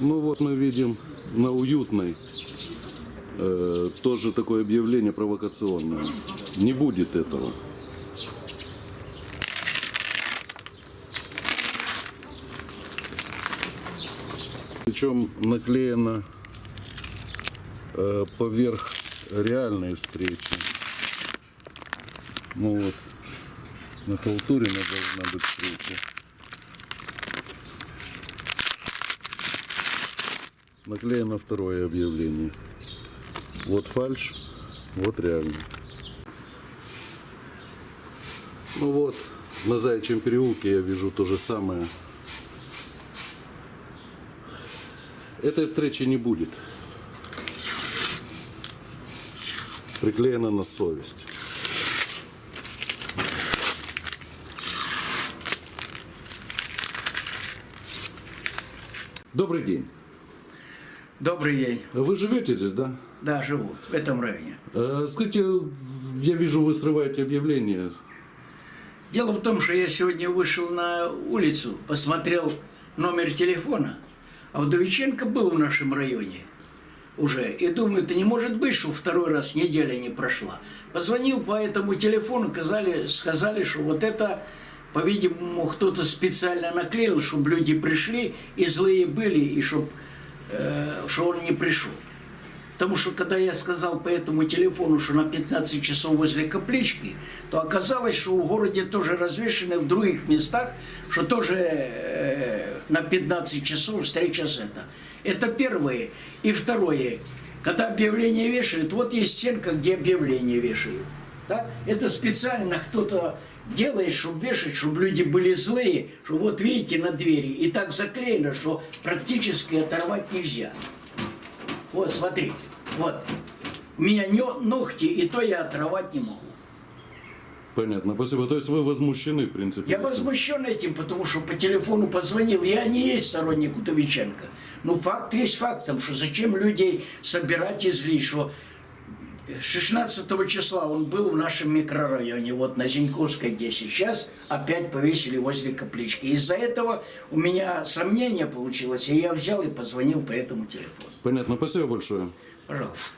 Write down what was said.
Ну вот мы видим на уютной э, тоже такое объявление провокационное. Не будет этого. Причем наклеено э, поверх реальной встречи. Ну вот, на халтуре должна быть встреча. Наклеено второе объявление. Вот фальш, вот реально. Ну вот, на Заячьем переулке я вижу то же самое. Этой встречи не будет. Приклеено на совесть. Добрый день. Добрый день. Вы живете здесь, да? Да, живу в этом районе. Э, Скажите, я вижу, вы срываете объявление. Дело в том, что я сегодня вышел на улицу, посмотрел номер телефона, а Вдовиченко был в нашем районе уже. И думаю, это не может быть, что второй раз неделя не прошла. Позвонил по этому телефону, сказали, сказали, что вот это, по-видимому, кто-то специально наклеил, чтобы люди пришли и злые были, и чтобы что он не пришел. Потому что когда я сказал по этому телефону, что на 15 часов возле каплички, то оказалось, что в городе тоже развешены в других местах, что тоже э, на 15 часов встреча с это. Это первое. И второе. Когда объявление вешают, вот есть стенка, где объявление вешают. Да? Это специально кто-то делает, чтобы вешать, чтобы люди были злые, что вот видите на двери, и так заклеено, что практически оторвать нельзя. Вот, смотрите, вот. У меня ногти, и то я оторвать не могу. Понятно, спасибо. То есть вы возмущены, в принципе. Я этим? возмущен этим, потому что по телефону позвонил. Я не есть сторонник Удовиченко. Но факт есть фактом, что зачем людей собирать и злить, что 16 числа он был в нашем микрорайоне, вот на Зиньковской 10. Сейчас опять повесили возле каплички. Из-за этого у меня сомнение получилось, и я взял и позвонил по этому телефону. Понятно, спасибо большое. Пожалуйста.